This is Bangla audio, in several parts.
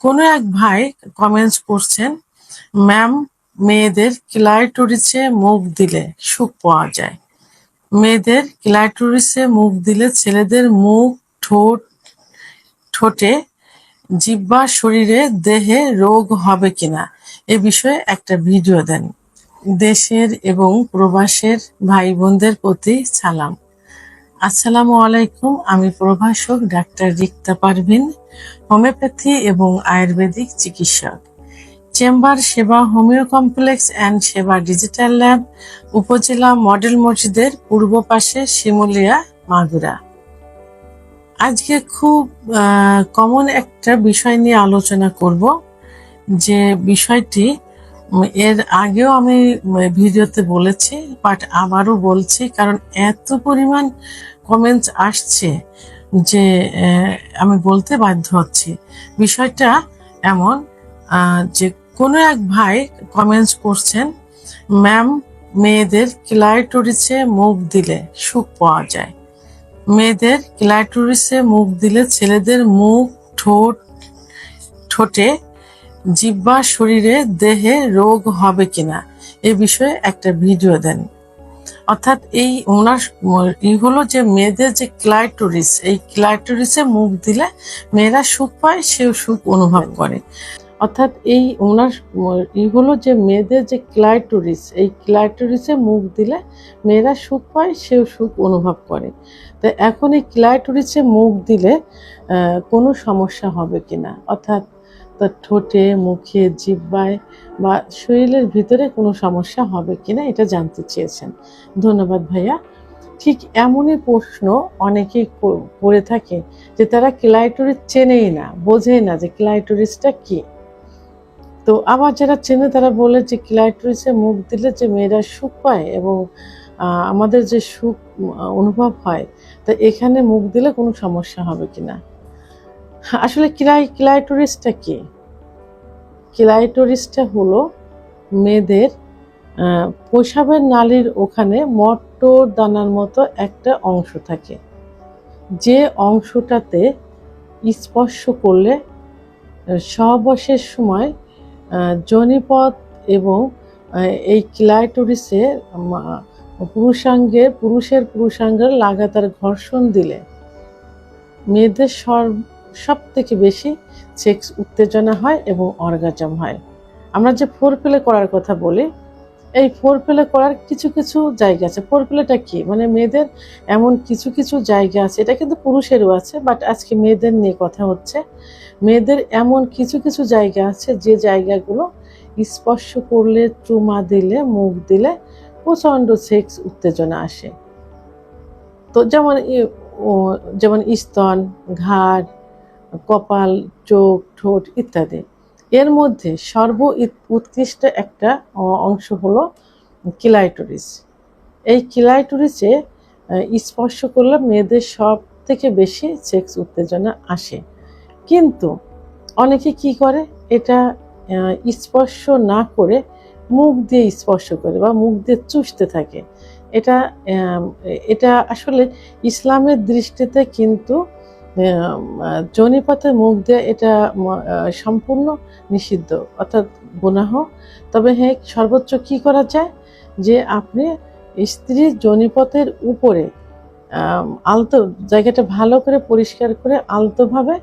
কোনো এক ভাই কমেন্টস করছেন ম্যাম মেয়েদের ক্লাইটোরিসে মুখ দিলে সুখ পাওয়া যায়। মেয়েদের ক্লাইটোরিসে মুখ দিলে ছেলেদের মুখ ঠোঁট, ঠোঁটে জিহ্বা শরীরে দেহে রোগ হবে কিনা, এ বিষয়ে একটা ভিডিও দেন। দেশের এবং প্রবাসের ভাই বোনদের প্রতি সালাম। আসসালামু আলাইকুম, আমি প্রভাষক ডাক্তার রিক্তা পারভিন, হোমিওপ্যাথি এবং আয়ুর্বেদিক চিকিৎসক। Chamber Seba homeo complex and Seba digital lab, উপজেলা মডেল মসজিদের পূর্ব পাশে শিমুলিয়া, মাগুরা। আজকে খুব কমন একটা বিষয় নিয়ে আলোচনা করব, যে বিষয়টি এর আগেও আমি ভিডিওতে বলেছি বাট আবারও বলছি, কারণ এত পরিমাণ কমেন্টস আসছে যে আমি বলতে বাধ্য হচ্ছি। বিষয়টা এমন যে কোনো এক ভাই কমেন্টস করছেন ম্যাম মেয়েদের ক্লাইটোরিসে মুখ দিলে সুখ পাওয়া যায়। মেয়েদের ক্লাইটোরিসে মুখ দিলে ছেলেদের মুখ ঠোঁট, ঠোঁটে জিহ্বা শরীরে দেহে রোগ হবে কিনা এ বিষয়ে একটা ভিডিও দেন। অর্থাৎ এই ওনার ই হলো যে মেয়েদের যে ক্লাইটোরিস, এই ক্লাইটোরিসে মুখ দিলে মেয়েরা সুখ পায়, সেও সুখ অনুভব করে। অর্থাৎ এই ওনার ই হলো যে মেয়েদের যে ক্লাইটোরিস, এই ক্লাইটোরিসে মুখ দিলে মেয়েরা সুখ পায়, সেও সুখ অনুভব করে। তো এখন এই ক্লাইটোরিসে মুখ দিলে কোনো সমস্যা হবে কিনা? অর্থাৎ তার ঠোঁটে, মুখে জিহ্বায় বা শরীরের ভিতরে কোনো সমস্যা হবে কিনা এটা জানতে চেয়েছেন। ধন্যবাদ ভাইয়া। ঠিক এমনই প্রশ্ন অনেকেই করে থাকে যে তারা ক্লাইটোরিস চেনেই না, বোঝেই না যে ক্লাইটোরিসটা কি। তো আবার যারা চেনে তারা বলে যে ক্লাইটোরিসে মুখ দিলে যে মেয়েরা সুখ পায় এবং আমাদের যে সুখ অনুভব হয়, তা এখানে মুখ দিলে কোনো সমস্যা হবে কিনা। আসলে ক্লাই ক্লাইটোরিসটা কি? ক্লাইটোরিসটা হলো মেয়েদের প্রসাবের নালীর ওখানে মটর দানার মতো একটা অংশ থাকে। যে অংশটাতে স্পর্শ করলে সহবাসের সময় আহ, যোনিপথ এবং এই ক্লাইটোরিসে পুরুষাঙ্গে পুরুষের পুরুষাঙ্গের লাগাতার ঘর্ষণ দিলে মেয়েদের সব থেকে বেশি সেক্স উত্তেজনা হয় এবং অর্গাজম হয়। আমরা যে ফোর প্লে করার কথা বলি, এই ফোর প্লে করার কিছু কিছু জায়গা আছে। ফোর প্লেটা কি? মানে মেয়েদের এমন কিছু কিছু জায়গা আছে, এটা কিন্তু পুরুষেরও আছে বাট আজকে মেয়েদের নিয়ে কথা হচ্ছে। মেয়েদের এমন কিছু কিছু জায়গা আছে, যে জায়গাগুলো স্পর্শ করলে, চুমা দিলে, মুখ দিলে প্রচণ্ড সেক্স উত্তেজনা আসে। তো যেমন যেমন স্তন, ঘাড় কপাল, চোখ, ঠোঁট ইত্যাদি। এর মধ্যে সর্ব উৎকৃষ্ট একটা অংশ হলো কিলাইটোরিস। এই কিলাইটোরিসে স্পর্শ করলে মেয়েদের সব থেকে বেশি সেক্স উত্তেজনা আসে। কিন্তু অনেকে কি করে? এটা স্পর্শ না করে মুখ দিয়ে স্পর্শ করে বা মুখ দিয়ে চুষতে থাকে। এটা এটা আসলে ইসলামের দৃষ্টিতে কিন্তু জনিপথে মুখ দিয়ে এটা সম্পূর্ণ নিষিদ্ধ, অর্থাৎ গুনাহ। তবে হ্যাঁ সর্বোচ্চ কি করা যায়? যে আপনি স্ত্রীর জনিপথের উপরে আলতো জায়গাটা ভালো করে পরিষ্কার করে আলতোভাবে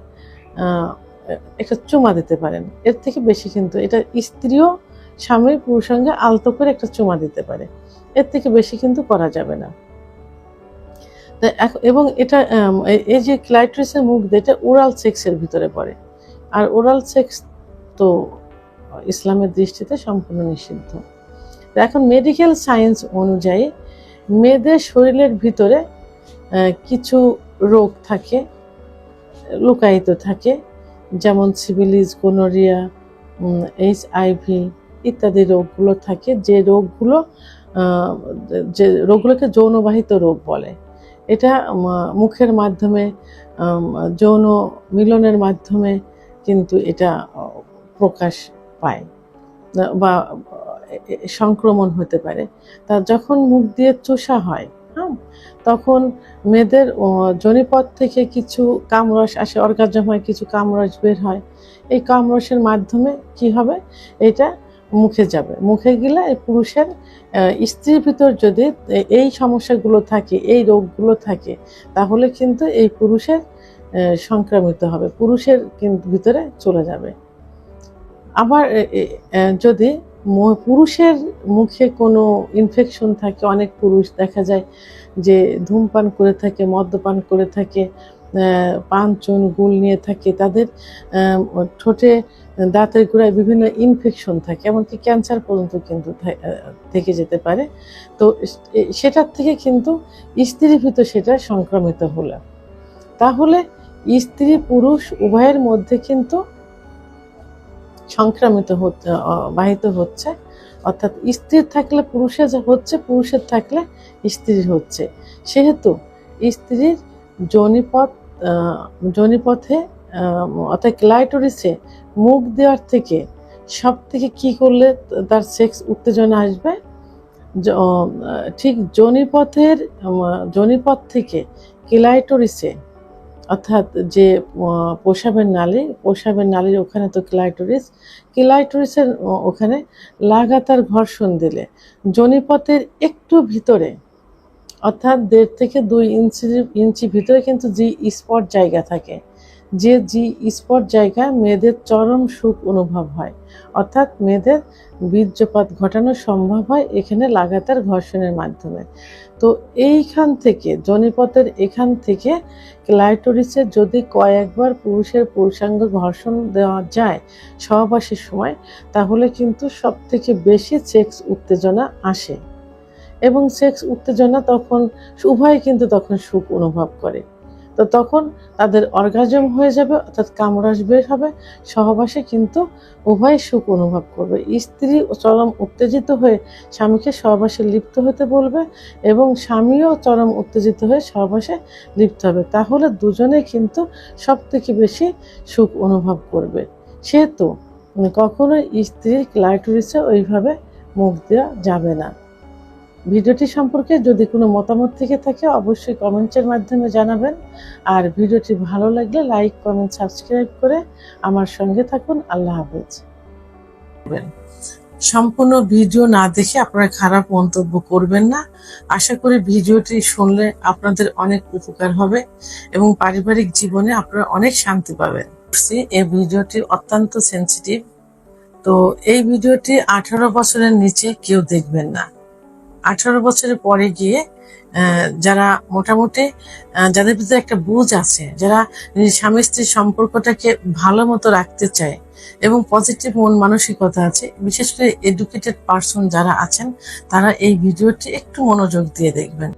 একটা চুমা দিতে পারেন। এর থেকে বেশি কিন্তু এটা স্ত্রীও স্বামী পুরুষঙ্গে আলতো করে একটা চুমা দিতে পারে। এর থেকে বেশি কিন্তু করা যাবে না। এবং এটা এই- যে ক্লাইট্রিসের মুখ এটা ওরাল সেক্সের ভিতরে পড়ে। আর ওরাল সেক্স তো ইসলামের দৃষ্টিতে সম্পূর্ণ নিষিদ্ধ। এখন মেডিকেল সায়েন্স অনুযায়ী মেয়েদের শরীরের ভিতরে কিছু রোগ থাকে, লুকায়িত থাকে, যেমন সিভিলিস, গোনোরিয়া এইচ আইভি ইত্যাদি রোগগুলো থাকে, যে রোগগুলো যে রোগগুলোকে যৌনবাহিত রোগ বলে। এটা মুখের মাধ্যমে যৌন মিলনের মাধ্যমে কিন্তু এটা প্রকাশ পায়। বা সংক্রমণ হতে পারে। তা যখন মুখ দিয়ে চোষা হয় হ্যাঁ তখন মেয়েদের আহ, যোনিপথ থেকে কিছু কামরস আসে অর্গাজম হয় কিছু কামরস বের হয়। এই কামরসের মাধ্যমে কি হবে? এটা মুখে যাবে। মুখে গেলে পুরুষের স্ত্রীর ভিতর যদি এই সমস্যাগুলো থাকে, এই রোগগুলো থাকে, তাহলে কিন্তু এই পুরুষের সংক্রামিত হবে, পুরুষের কিন্তু ভিতরে চলে যাবে। আবার যদি পুরুষের মুখে কোনো ইনফেকশন থাকে, অনেক পুরুষ দেখা যায় যে ধূমপান করে থাকে, মদ্যপান করে থাকে আহ, পান চুন গুল নিয়ে থাকে তাদের ঠোঁটে দাঁতের গোড়ায় বিভিন্ন ইনফেকশন থাকে এমনকি ক্যান্সার পর্যন্ত কিন্তু থেকে যেতে পারে। তো সেটার থেকে কিন্তু স্ত্রীর ভিতর সেটা সংক্রমিত হলো। তাহলে স্ত্রী পুরুষ উভয়ের মধ্যে কিন্তু সংক্রামিত হচ্ছে বাহিত হচ্ছে। অর্থাৎ স্ত্রীর থাকলে পুরুষের হচ্ছে পুরুষের থাকলে স্ত্রীর হচ্ছে। সেহেতু স্ত্রীর জনিপথ আহ, জনিপথে অর্থাৎ ক্লাইটোরিসে মুখ দেওয়ার থেকে সব থেকে কি করলে তার সেক্স উত্তেজনা আসবে? ঠিক জনিপথের উম, জনিপথ থেকে ক্লাইটোরিসে অর্থাৎ যে পোশাবের নালী প্রসাবের নালীর ওখানে তো ক্লাইটোরিস ক্লাইটোরিসের ওখানে লাগাতার ঘর্ষণ দিলে জনিপথের একটু ভিতরে অর্থাৎ দেড় থেকে দুই ইঞ্চি ইঞ্চি ভিতরে কিন্তু জি স্পট জায়গা থাকে। যে জি স্পট জায়গা মেয়েদের চরম সুখ অনুভব হয়। অর্থাৎ মেয়েদের বীর্যপাত ঘটানো সম্ভব হয় এখানে লাগাতার ঘর্ষণের মাধ্যমে। তো এইখান থেকে, জনিপথের এখান থেকে ক্লাইটোরিসে যদি কয়েকবার পুরুষের পুরুষাঙ্গ ঘর্ষণ দেওয়া যায় সহবাসের সময়, তাহলে কিন্তু সবথেকে বেশি সেক্স উত্তেজনা আসে। এবং সেক্স উত্তেজনা তখন, উভয় কিন্তু তখন সুখ অনুভব করে। তো তখন তাদের অর্গাজম হয়ে যাবে, অর্থাৎ কামরাস বের হবে, সহবাসে কিন্তু উভয় সুখ অনুভব করবে। স্ত্রী চরম উত্তেজিত হয়ে স্বামীকে সহবাসে লিপ্ত হতে বলবে এবং স্বামীও চরম উত্তেজিত হয়ে সহবাসে লিপ্ত হবে। তাহলে দুজনে কিন্তু সব থেকে বেশি সুখ অনুভব করবে। সেহেতু কখনোই স্ত্রীর ক্লাইটোরিসে ওইভাবে মুখ দেওয়া যাবে না। ভিডিওটি সম্পর্কে যদি কোনো মতামত থেকে থাকে, অবশ্যই কমেন্টের মাধ্যমে জানাবেন। আর ভিডিওটি ভালো লাগলে লাইক, কমেন্ট, সাবস্ক্রাইব করে আমার সঙ্গে থাকুন। আল্লাহ হাফেজ। সম্পূর্ণ ভিডিও না দেখে আপনারা খারাপ মন্তব্য করবেন না। আশা করি ভিডিওটি শুনলে আপনাদের অনেক উপকার হবে এবং পারিবারিক জীবনে আপনারা অনেক শান্তি পাবেন। এই ভিডিওটি অত্যন্ত সেন্সিটিভ তো এই ভিডিওটি আঠারো বছরের নিচে কেউ দেখবেন না। আঠারো বছরের পরে গিয়ে যারা মোটামুটি যাদের ভিতরে একটা বুঝ আছে, যারা স্বামী স্ত্রীর সম্পর্কটাকে ভালো মতো রাখতে চায় এবং পজিটিভ মন মানসিকতা আছে, বিশেষ করে এডুকেটেড পার্সন যারা আছেন, তারা এই ভিডিওটি একটু মনোযোগ দিয়ে দেখবেন।